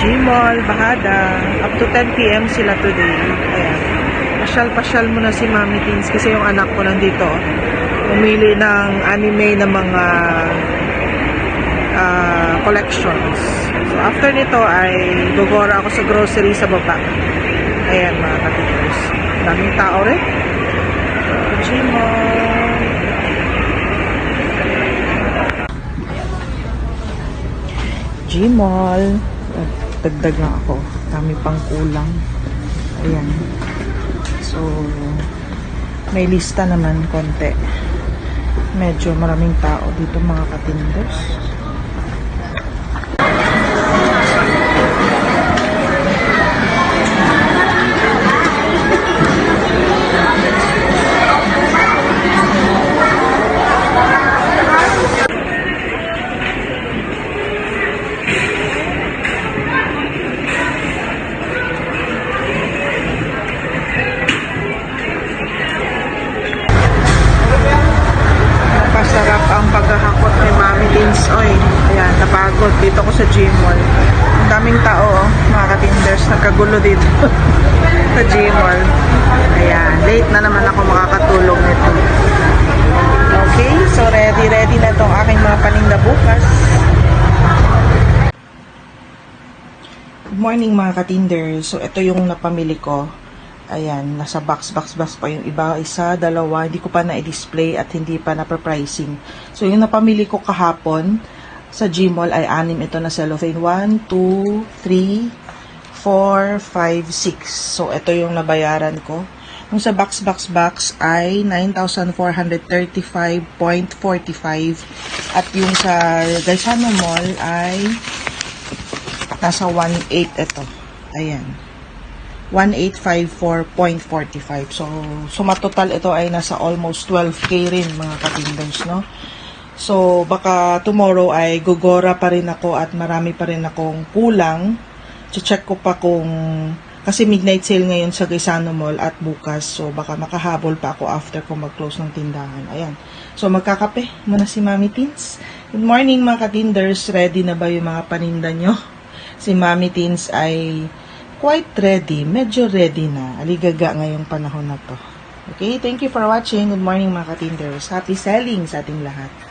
Gmall, Bahada. Up to 10 p.m. sila today. Ayan. Pasyal-pasyal muna si Mami Teens kasi yung anak ko nandito. Umili ng anime na mga ah, collections. So, after nito ay gugora ako sa grocery sa baba. Ayan mga kapiters. Daming tao rin. Gmall. Gmall. Dagdag na ako. Dami pang kulang. Ayan. So, may lista naman konti. Medyo maraming tao dito mga katinders. Oy, ayan, napagod dito ko sa gym mall. Ang daming tao, oh, mga katinders, nagkagulo dito sa gym mall. Ayan, late na naman ako makakatulong nito. Okay, so ready, ready na tong aking mga paninda bukas. Good morning mga katinders. So, ito yung napamili ko. Ayan, nasa box, box, box pa yung iba. Isa, dalawa, hindi ko pa na-display at hindi pa na-pricing. So, yung napamili ko kahapon sa Gmall ay anim ito na cellophane. 1, 2, 3, 4, 5, 6. So, ito yung nabayaran ko. Yung sa box, box, box ay 9,435.45. At yung sa Gaisano Mall ay nasa 1.8 ito. Ayan. 1854.45. So, suma total ito ay nasa almost 12k rin mga katinders, no? So, baka tomorrow ay gugora pa rin ako at marami pa rin akong kulang. Check ko pa kung kasi midnight sale ngayon sa Gaisano Mall at bukas. So, baka makahabol pa ako after ko mag-close ng tindahan. Ayan. So, magkakape muna si Mami Teens. Good morning mga katinders. Ready na ba yung mga paninda nyo? Si Mami Teens ay quite ready. Medyo ready na. Aligaga ngayong panahon na to. Okay, thank you for watching. Good morning mga katinders. Happy selling sa ating lahat.